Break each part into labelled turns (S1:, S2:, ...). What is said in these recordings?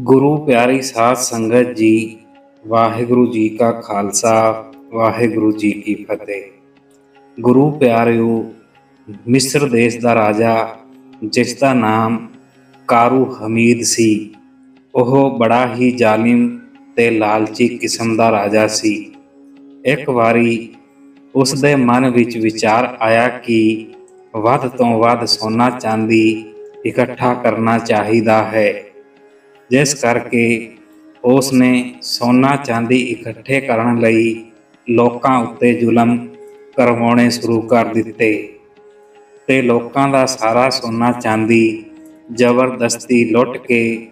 S1: ਗੁਰੂ ਪਿਆਰੀ ਸਾਧ ਸੰਗਤ ਜੀ, ਵਾਹਿਗੁਰੂ ਜੀ ਕਾ ਖਾਲਸਾ, ਵਾਹਿਗੁਰੂ ਜੀ ਕੀ ਫਤਿਹ। ਗੁਰੂ ਪਿਆਰਿਓ, ਮਿਸਰ ਦੇਸ਼ ਦਾ ਰਾਜਾ, ਜਿਸ ਦਾ ਨਾਮ ਕਾਰੂ ਹਮੀਦ ਸੀ, ਉਹ ਬੜਾ ਹੀ ਜ਼ਾਲਿਮ ਤੇ ਲਾਲਚੀ ਕਿਸਮ ਦਾ ਰਾਜਾ ਸੀ। ਇੱਕ ਵਾਰੀ ਉਸ ਦੇ ਮਨ ਵਿੱਚ ਵਿਚਾਰ ਆਇਆ ਕਿ ਵੱਧ ਤੋਂ ਵੱਧ ਸੋਨਾ ਚਾਂਦੀ ਇਕੱਠਾ ਕਰਨਾ ਚਾਹੀਦਾ ਹੈ। ਜਿਸ ਕਰਕੇ ਉਸ ਨੇ ਸੋਨਾ ਚਾਂਦੀ ਇਕੱਠੇ ਕਰਨ ਲਈ ਲੋਕਾਂ ਉੱਤੇ ਜ਼ੁਲਮ ਕਰਵਾਉਣੇ ਸ਼ੁਰੂ ਕਰ ਦਿੱਤੇ ਤੇ ਲੋਕਾਂ ਦਾ ਸਾਰਾ ਸੋਨਾ ਚਾਂਦੀ ਜ਼ਬਰਦਸਤੀ ਲੁੱਟ ਕੇ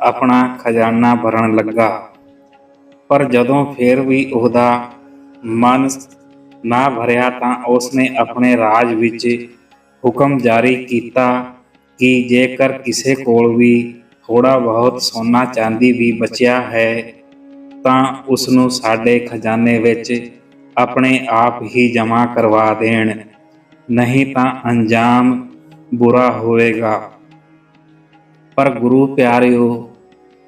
S1: ਆਪਣਾ ਖਜ਼ਾਨਾ ਭਰਨ ਲੱਗਾ। ਪਰ ਜਦੋਂ ਫੇਰ ਵੀ ਉਹਦਾ ਮਨ ਨਾ ਭਰਿਆ ਤਾਂ ਉਸਨੇ ਆਪਣੇ ਰਾਜ ਵਿੱਚ ਹੁਕਮ ਜਾਰੀ ਕੀਤਾ ਕਿ ਜੇਕਰ ਕਿਸੇ ਕੋਲ ਵੀ ਥੋੜਾ ਬਹੁਤ ਸੋਨਾ ਚਾਂਦੀ ਵੀ ਬਚਿਆ ਹੈ, ਤਾਂ ਉਸ ਨੂੰ ਸਾਡੇ ਖਜ਼ਾਨੇ ਵਿੱਚ ਆਪਣੇ ਆਪ ਹੀ ਜਮ੍ਹਾਂ ਕਰਵਾ ਦੇਣ, ਨਹੀਂ ਤਾਂ ਅੰਜਾਮ ਬੁਰਾ ਹੋਵੇਗਾ। ਪਰ ਗੁਰੂ ਪਿਆਰਿਓ,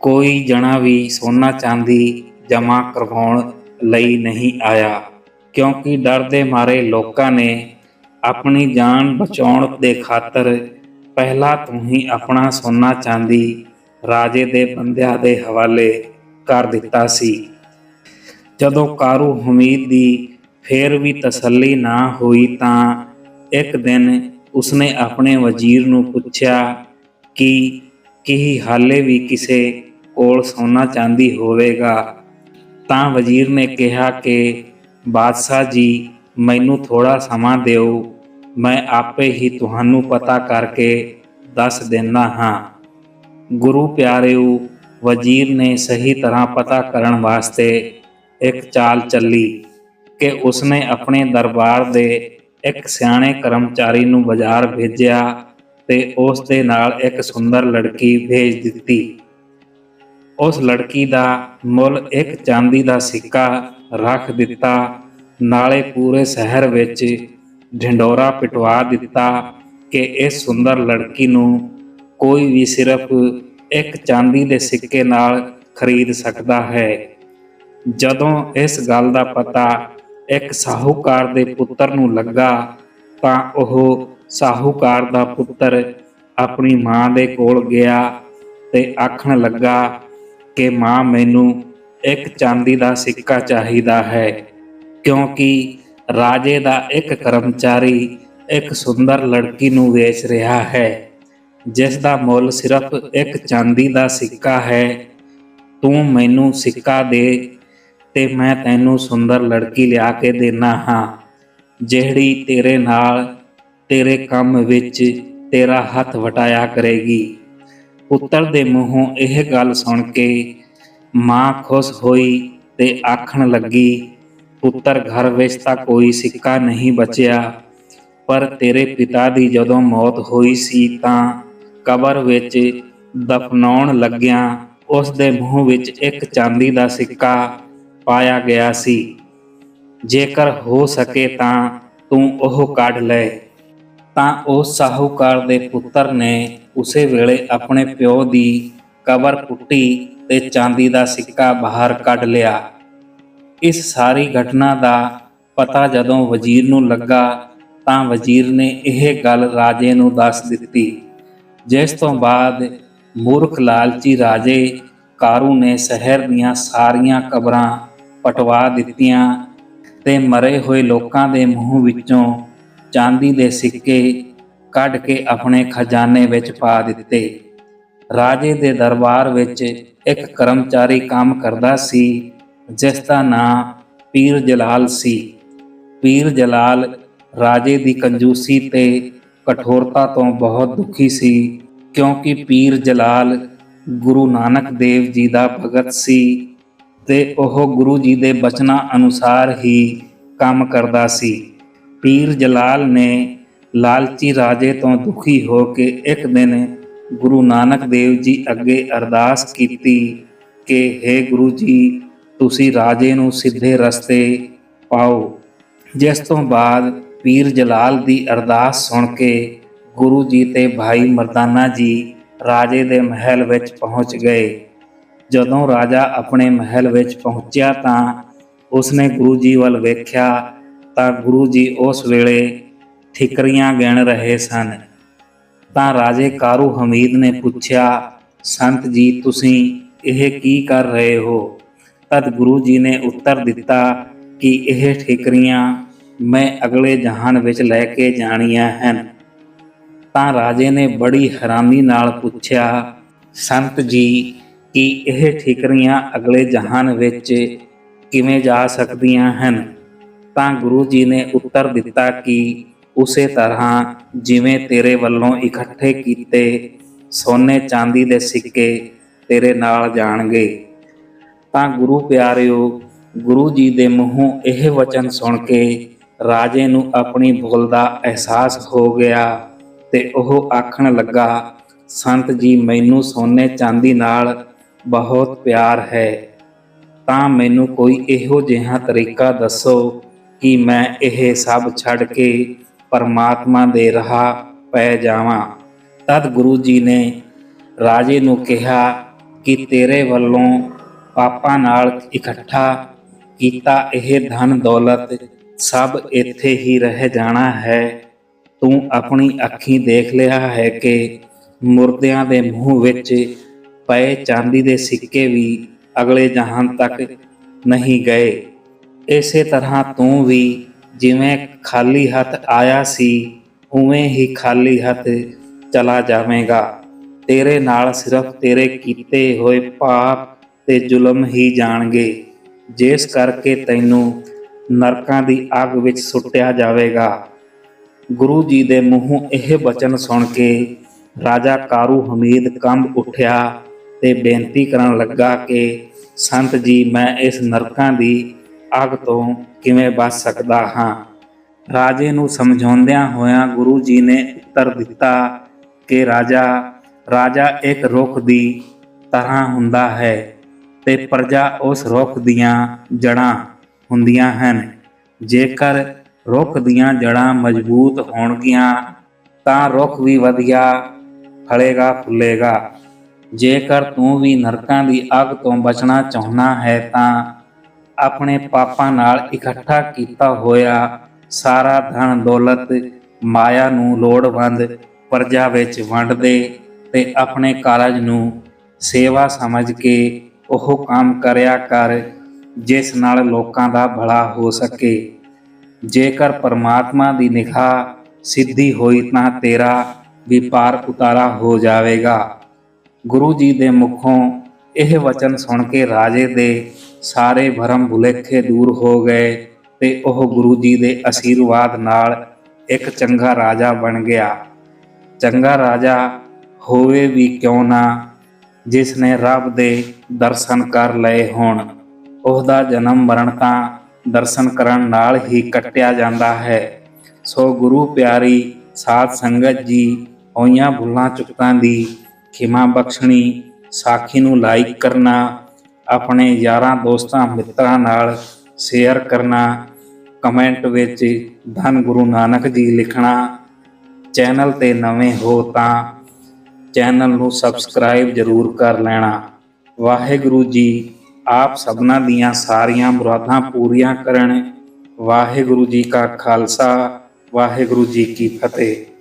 S1: ਕੋਈ ਜਣਾ ਵੀ ਸੋਨਾ ਚਾਂਦੀ ਜਮ੍ਹਾਂ ਕਰਵਾਉਣ ਲਈ ਨਹੀਂ ਆਇਆ, ਕਿਉਂਕਿ ਡਰ ਦੇ ਮਾਰੇ ਲੋਕਾਂ ਨੇ ਆਪਣੀ ਜਾਨ ਬਚਾਉਣ ਦੇ ਖਾਤਰ ਪਹਿਲਾਂ ਤੋਂ ਹੀ ਆਪਣਾ ਸੋਨਾ ਚਾਂਦੀ ਰਾਜੇ ਦੇ ਬੰਦਿਆਂ ਦੇ ਹਵਾਲੇ ਕਰ ਦਿੱਤਾ ਸੀ। ਜਦੋਂ ਕਾਰੂ ਹਮੀਦ ਦੀ ਫੇਰ ਵੀ ਤਸੱਲੀ ਨਾ ਹੋਈ ਤਾਂ ਇੱਕ ਦਿਨ ਉਸਨੇ ਆਪਣੇ ਵਜ਼ੀਰ ਨੂੰ ਪੁੱਛਿਆ ਕਿ ਕੀ ਹਾਲੇ ਵੀ ਕਿਸੇ ਕੋਲ ਸੋਨਾ ਚਾਂਦੀ ਹੋਵੇਗਾ? ਤਾਂ ਵਜ਼ੀਰ ਨੇ ਕਿਹਾ ਕਿ, ਬਾਦਸ਼ਾਹ ਜੀ, ਮੈਨੂੰ ਥੋੜਾ ਸਮਾਂ ਦਿਓ। ਮੈਂ ਆਪੇ ਹੀ ਤੁਹਾਨੂੰ ਪਤਾ ਕਰਕੇ ਦੱਸ ਦਿੰਦਾ ਹਾਂ। ਗੁਰੂ ਪਿਆਰਿਓ, ਵਜ਼ੀਰ ਨੇ ਸਹੀ ਤਰ੍ਹਾਂ ਪਤਾ ਕਰਨ ਵਾਸਤੇ ਇੱਕ ਚਾਲ ਚੱਲੀ ਕਿ ਉਸਨੇ ਆਪਣੇ ਦਰਬਾਰ ਦੇ ਇੱਕ ਸਿਆਣੇ ਕਰਮਚਾਰੀ ਨੂੰ ਬਾਜ਼ਾਰ ਭੇਜਿਆ ਤੇ ਉਸ ਦੇ ਨਾਲ ਇੱਕ ਸੁੰਦਰ ਲੜਕੀ ਭੇਜ ਦਿੱਤੀ। ਉਸ ਲੜਕੀ ਦਾ ਮੁੱਲ ਇੱਕ ਚਾਂਦੀ ਦਾ ਸਿੱਕਾ ਰੱਖ ਦਿੱਤਾ। ਨਾਲੇ ਪੂਰੇ ਸ਼ਹਿਰ ਵਿੱਚ ਢਿੰਡੋਰਾ ਪਿਟਵਾ ਦਿੱਤਾ ਕਿ ਇਸ ਸੁੰਦਰ ਲੜਕੀ ਨੂੰ ਕੋਈ ਵੀ ਸਿਰਫ ਇੱਕ ਚਾਂਦੀ ਦੇ ਸਿੱਕੇ ਨਾਲ ਖਰੀਦ ਸਕਦਾ ਹੈ। ਜਦੋਂ ਇਸ ਗੱਲ ਦਾ ਪਤਾ ਇੱਕ ਸਾਹੂਕਾਰ ਦੇ ਪੁੱਤਰ ਨੂੰ ਲੱਗਾ, ਤਾਂ ਉਹ ਸਾਹੂਕਾਰ ਦਾ ਪੁੱਤਰ ਆਪਣੀ ਮਾਂ ਦੇ ਕੋਲ ਗਿਆ ਤੇ ਆਖਣ ਲੱਗਾ ਕਿ ਮਾਂ, ਮੈਨੂੰ ਇੱਕ ਚਾਂਦੀ ਦਾ ਸਿੱਕਾ ਚਾਹੀਦਾ ਹੈ, ਕਿਉਂਕਿ ਰਾਜੇ ਦਾ ਇੱਕ ਕਰਮਚਾਰੀ, ਇੱਕ ਸੁੰਦਰ ਲੜਕੀ ਨੂੰ ਵੇਚ ਰਿਹਾ ਹੈ, ਜਿਸ ਦਾ ਮੁੱਲ ਸਿਰਫ ਇੱਕ ਚਾਂਦੀ ਦਾ ਸਿੱਕਾ ਹੈ। ਤੂੰ ਮੈਨੂੰ ਸਿੱਕਾ ਦੇ ਤੇ ਮੈਂ ਤੈਨੂੰ ਸੁੰਦਰ ਲੜਕੀ ਲਿਆ ਕੇ ਦੇਣਾ ਹਾਂ। ਜਿਹੜੀ ਤੇਰੇ ਨਾਲ, ਤੇਰੇ ਕੰਮ ਵਿੱਚ ਤੇਰਾ ਹੱਥ ਵਟਾਇਆ ਕਰੇਗੀ। ਪੁੱਤਰ ਦੇ ਮੂੰਹੋਂ ਇਹ ਗੱਲ ਸੁਣ ਕੇ ਮਾਂ ਖੁਸ਼ ਹੋਈ ਤੇ ਆਖਣ ਲੱਗੀ ਪੁੱਤਰ ਘਰ ਵਿੱਚ ਤਾਂ ਕੋਈ ਸਿੱਕਾ ਨਹੀਂ ਬਚਿਆ। ਪਰ ਤੇਰੇ ਪਿਤਾ ਦੀ ਜਦੋਂ ਮੌਤ ਹੋਈ ਸੀ ਤਾਂ ਕਬਰ ਵਿੱਚ ਦਫਨਾਉਣ ਲੱਗਿਆਂ ਉਸ ਦੇ ਮੂੰਹ ਵਿੱਚ ਇੱਕ ਚਾਂਦੀ ਦਾ ਸਿੱਕਾ ਪਾਇਆ ਗਿਆ ਸੀ। ਜੇਕਰ ਹੋ ਸਕੇ ਤਾਂ ਤੂੰ ਉਹ ਕੱਢ ਲੈ। ਤਾਂ ਉਸ ਸਾਹੂਕਾਰ ਦੇ ਪੁੱਤਰ ਨੇ ਉਸੇ ਵੇਲੇ ਆਪਣੇ ਪਿਓ ਦੀ ਕਬਰ ਪੁੱਟੀ ਤੇ ਚਾਂਦੀ ਦਾ ਸਿੱਕਾ ਬਾਹਰ ਕੱਢ ਲਿਆ। ਇਸ ਸਾਰੀ ਘਟਨਾ ਦਾ ਪਤਾ ਜਦੋਂ ਵਜ਼ੀਰ ਨੂੰ ਲੱਗਾ ਤਾਂ ਵਜ਼ੀਰ ਨੇ ਇਹ ਗੱਲ ਰਾਜੇ ਨੂੰ ਦੱਸ ਦਿੱਤੀ। ਜਿਸ ਤੋਂ ਬਾਅਦ ਮੂਰਖ ਲਾਲਚੀ ਰਾਜੇ ਕਾਰੂ ਨੇ ਸ਼ਹਿਰ ਦੀਆਂ ਸਾਰੀਆਂ ਕਬਰਾਂ ਪਟਵਾ ਦਿੱਤੀਆਂ ਤੇ ਮਰੇ ਹੋਏ ਲੋਕਾਂ ਦੇ ਮੂੰਹ ਵਿੱਚੋਂ ਚਾਂਦੀ ਦੇ ਸਿੱਕੇ ਕੱਢ ਕੇ ਆਪਣੇ ਖਜ਼ਾਨੇ ਵਿੱਚ ਪਾ ਦਿੱਤੇ। ਰਾਜੇ ਦੇ ਦਰਬਾਰ ਵਿੱਚ ਇੱਕ ਕਰਮਚਾਰੀ ਕੰਮ ਕਰਦਾ ਸੀ ਜਿਸ ਦਾ ਨਾਮ ਪੀਰ ਜਲਾਲ ਸੀ। ਪੀਰ ਜਲਾਲ ਰਾਜੇ ਦੀ ਕੰਜੂਸੀ ਤੇ ਕਠੋਰਤਾ ਤੋਂ ਬਹੁਤ ਦੁਖੀ ਸੀ, ਕਿਉਂਕਿ ਪੀਰ ਜਲਾਲ ਗੁਰੂ ਨਾਨਕ ਦੇਵ ਜੀ ਦਾ ਭਗਤ ਸੀ ਤੇ ਉਹ ਗੁਰੂ ਜੀ ਦੇ ਬਚਨਾਂ ਅਨੁਸਾਰ ਹੀ ਕੰਮ ਕਰਦਾ ਸੀ। ਪੀਰ ਜਲਾਲ ਨੇ ਲਾਲਚੀ ਰਾਜੇ ਤੋਂ ਦੁਖੀ ਹੋ ਕੇ ਇੱਕ ਦਿਨ ਗੁਰੂ ਨਾਨਕ ਦੇਵ ਜੀ ਅੱਗੇ ਅਰਦਾਸ ਕੀਤੀ ਕਿ हे ਗੁਰੂ ਜੀ ਤੁਸੀਂ ਰਾਜੇ ਨੂੰ ਸਿੱਧੇ ਰਸਤੇ ਪਾਓ। ਜਿਸ ਤੋਂ ਬਾਅਦ ਪੀਰ ਜਲਾਲ ਦੀ ਅਰਦਾਸ ਸੁਣ ਕੇ ਗੁਰੂ ਜੀ ਤੇ ਭਾਈ ਮਰਦਾਨਾ ਜੀ ਰਾਜੇ ਦੇ ਮਹਿਲ ਵਿੱਚ ਪਹੁੰਚ ਗਏ। ਜਦੋਂ ਰਾਜਾ ਆਪਣੇ ਮਹਿਲ ਵਿੱਚ ਪਹੁੰਚਿਆ ਤਾਂ ਉਸਨੇ ਗੁਰੂ ਜੀ ਵੱਲ ਵੇਖਿਆ ਤਾਂ ਗੁਰੂ ਜੀ ਉਸ ਵੇਲੇ ਠਿਕਰੀਆਂ ਗਿਣ ਰਹੇ ਸਨ। ਤਾਂ ਰਾਜੇ ਕਾਰੂ ਹਮੀਦ ਨੇ ਪੁੱਛਿਆ, ਸੰਤ ਜੀ, ਤੁਸੀਂ ਇਹ ਕੀ ਕਰ ਰਹੇ ਹੋ? ਤਦ ਗੁਰੂ ਜੀ ਨੇ ਉੱਤਰ ਦਿੱਤਾ ਕਿ ਇਹ ਠਿਕਰੀਆਂ ਮੈਂ ਅਗਲੇ ਜਹਾਨ ਵਿੱਚ ਲੈ ਕੇ ਜਾਣੀਆਂ ਹਨ। ਤਾਂ ਰਾਜੇ ਨੇ ਬੜੀ ਹੈਰਾਨੀ ਨਾਲ ਪੁੱਛਿਆ, ਸੰਤ ਜੀ, ਕਿ ਇਹ ਠਿਕਰੀਆਂ ਅਗਲੇ ਜਹਾਨ ਵਿੱਚ ਕਿਵੇਂ ਜਾ ਸਕਦੀਆਂ ਹਨ? ਤਾਂ ਗੁਰੂ ਜੀ ਨੇ ਉੱਤਰ ਦਿੱਤਾ ਕਿ ਉਸੇ ਤਰ੍ਹਾਂ ਜਿਵੇਂ ਤੇਰੇ ਵੱਲੋਂ ਇਕੱਠੇ ਕੀਤੇ ਸੋਨੇ ਚਾਂਦੀ ਦੇ ਸਿੱਕੇ ਤੇਰੇ ਨਾਲ ਜਾਣਗੇ। ਤਾਂ ਗੁਰੂ ਪਿਆਰਿਓ, ਗੁਰੂ ਜੀ ਦੇ ਮੂੰਹੋਂ ਇਹ ਵਚਨ ਸੁਣ ਕੇ ਰਾਜੇ ਨੂੰ ਆਪਣੀ ਭੁੱਲ ਦਾ ਅਹਿਸਾਸ ਹੋ ਗਿਆ ਤੇ ਉਹ ਆਖਣ ਲੱਗਾ, ਸੰਤ ਜੀ, ਮੈਨੂੰ ਸੋਨੇ ਚਾਂਦੀ ਨਾਲ ਬਹੁਤ ਪਿਆਰ ਹੈ। ਤਾਂ ਮੈਨੂੰ ਕੋਈ ਇਹੋ ਜਿਹਾ ਤਰੀਕਾ ਦੱਸੋ ਕਿ ਮੈਂ ਇਹ ਸਭ ਛੱਡ ਕੇ ਪਰਮਾਤਮਾ ਦੇ ਰਾਹ ਪੈ ਜਾਵਾਂ। ਤਦ ਗੁਰੂ ਜੀ ਨੇ ਰਾਜੇ ਨੂੰ ਕਿਹਾ ਕਿ ਤੇਰੇ ਵੱਲੋਂ ਪਾਪਾਂ ਨਾਲ ਇਕੱਠਾ ਕੀਤਾ ਇਹ ਧਨ ਦੌਲਤ, ਸਭ ਇੱਥੇ ਹੀ ਰਹਿ ਜਾਣਾ ਹੈ। ਤੂੰ ਆਪਣੀ ਅੱਖੀਂ ਦੇਖ ਲਿਆ ਹੈ ਕਿ ਮੁਰਦਿਆਂ ਦੇ ਮੂੰਹ ਵਿੱਚ ਪਏ ਚਾਂਦੀ ਦੇ ਸਿੱਕੇ ਵੀ ਅਗਲੇ ਜਹਾਨ ਤੱਕ ਨਹੀਂ ਗਏ। ਇਸੇ ਤਰ੍ਹਾਂ ਤੂੰ ਵੀ ਜਿਵੇਂ ਖਾਲੀ ਹੱਥ ਆਇਆ ਸੀ, ਉਵੇਂ ਹੀ ਖਾਲੀ ਹੱਥ ਚਲਾ ਜਾਵੇਂਗਾ। ਤੇਰੇ ਨਾਲ ਸਿਰਫ ਤੇਰੇ ਕੀਤੇ ਹੋਏ ਪਾਪ ਤੇ ਜ਼ੁਲਮ ਹੀ ਜਾਣਗੇ। ਜਿਸ ਕਰਕੇ ਤੈਨੂੰ ਨਰਕਾਂ ਦੀ ਅੱਗ ਵਿੱਚ ਸੁੱਟਿਆ ਜਾਵੇਗਾ। ਗੁਰੂ ਜੀ ਦੇ ਮੂੰਹੋਂ ਇਹ ਬਚਨ ਸੁਣ ਕੇ ਰਾਜਾ ਕਾਰੂ ਹਮੀਦ ਕੰਬ ਉੱਠਿਆ ਤੇ ਬੇਨਤੀ ਕਰਨ ਲੱਗਾ ਕਿ, ਸੰਤ ਜੀ, ਮੈਂ ਇਸ ਨਰਕਾਂ ਦੀ ਅੱਗ ਤੋਂ ਕਿਵੇਂ ਬਚ ਸਕਦਾ ਹਾਂ? ਰਾਜੇ ਨੂੰ ਸਮਝਾਉਂਦਿਆਂ ਹੋਇਆਂ ਗੁਰੂ ਜੀ ਨੇ ਉੱਤਰ ਦਿੱਤਾ ਕਿ, ਰਾਜਾ ਰਾਜਾ ਇੱਕ ਰੁੱਖ ਦੀ ਤਰ੍ਹਾਂ ਹੁੰਦਾ ਹੈ। ਤੇ ਪ੍ਰਜਾ ਉਸ ਰੁੱਖ ਦੀਆਂ ਜੜਾਂ ਹੁੰਦੀਆਂ ਹਨ। ਜੇਕਰ ਰੁੱਖ ਦੀਆਂ ਜੜਾਂ ਮਜ਼ਬੂਤ ਹੋਣਗੀਆਂ, ਤਾਂ ਰੁੱਖ ਵੀ ਵਧੀਆ ਫਲੇਗਾ, ਫੁੱਲੇਗਾ। ਜੇਕਰ ਤੂੰ ਵੀ ਨਰਕਾਂ ਦੀ ਅੱਗ ਤੋਂ ਬਚਣਾ ਚਾਹੁੰਦਾ ਹੈ, ਤਾਂ ਆਪਣੇ ਪਾਪਾਂ ਨਾਲ ਇਕੱਠਾ ਕੀਤਾ ਹੋਇਆ ਸਾਰਾ ਧਨ ਦੌਲਤ ਮਾਇਆ ਨੂੰ ਲੋੜਵੰਦ ਪ੍ਰਜਾ ਵਿੱਚ ਵੰਡ ਦੇ ਤੇ ਆਪਣੇ ਕਾਰਜ ਨੂੰ ਸੇਵਾ ਸਮਝ ਕੇ ਉਹ ਕੰਮ ਕਰਿਆ ਕਰ, ਜਿਸ ਨਾਲ ਲੋਕਾਂ ਦਾ ਭਲਾ ਹੋ ਸਕੇ। ਜੇਕਰ ਪਰਮਾਤਮਾ ਦੀ ਨਿਗਾਹ ਸਿੱਧੀ ਹੋਈ ਤਾਂ ਤੇਰਾ ਵਿਪਾਰ ਉਤਾਰਾ ਹੋ ਜਾਵੇਗਾ। ਗੁਰੂ ਜੀ ਦੇ ਮੁਖੋਂ ਇਹ ਵਚਨ ਸੁਣ ਕੇ ਰਾਜੇ ਦੇ ਸਾਰੇ ਭਰਮ ਭੁਲੇਖੇ ਦੂਰ ਹੋ ਗਏ ਤੇ ਉਹ ਗੁਰੂ ਜੀ ਦੇ ਅਸ਼ੀਰਵਾਦ ਨਾਲ ਇੱਕ ਚੰਗਾ ਰਾਜਾ ਬਣ ਗਿਆ। ਚੰਗਾ ਰਾਜਾ ਹੋਵੇ ਵੀ ਕਿਉਂ ਨਾ ਜਿਸ ਨੇ ਰੱਬ ਦੇ ਦਰਸ਼ਨ ਕਰ ਲਏ ਹੋਣ, ਉਹਦਾ ਜਨਮ ਮਰਨ ਤਾਂ ਦਰਸ਼ਨ ਕਰਨ ਨਾਲ ਹੀ ਕੱਟਿਆ ਜਾਂਦਾ ਹੈ। ਸੋ ਗੁਰੂ ਪਿਆਰੀ ਸਾਧ ਸੰਗਤ ਜੀ, ਹੋਈਆਂ ਭੁੱਲਾਂ ਚੁੱਕਾਂ ਦੀ ਖਿਮਾ ਬਖਸ਼ਣੀ, ਸਾਖੀ ਨੂੰ ਲਾਈਕ ਕਰਨਾ, ਆਪਣੇ ਯਾਰਾਂ ਦੋਸਤਾਂ ਮਿੱਤਰਾਂ ਨਾਲ ਸ਼ੇਅਰ ਕਰਨਾ ਕਮੈਂਟ ਵਿੱਚ ਧੰਨ ਗੁਰੂ ਨਾਨਕ ਜੀ ਲਿਖਣਾ, ਚੈਨਲ ਤੇ ਨਵੇਂ ਹੋ ਤਾਂ ਚੈਨਲ ਨੂੰ ਸਬਸਕ੍ਰਾਈਬ ਜ਼ਰੂਰ ਕਰ ਲੈਣਾ। ਵਾਹਿਗੁਰੂ ਜੀ, ਆਪ ਸਭਨਾਂ ਦੀਆਂ ਸਾਰੀਆਂ ਮੁਰਾਦਾਂ ਪੂਰੀਆਂ ਕਰਨ। ਵਾਹਿਗੁਰੂ ਜੀ ਕਾ ਖਾਲਸਾ, ਵਾਹਿਗੁਰੂ ਜੀ ਕੀ ਫਤਿਹ।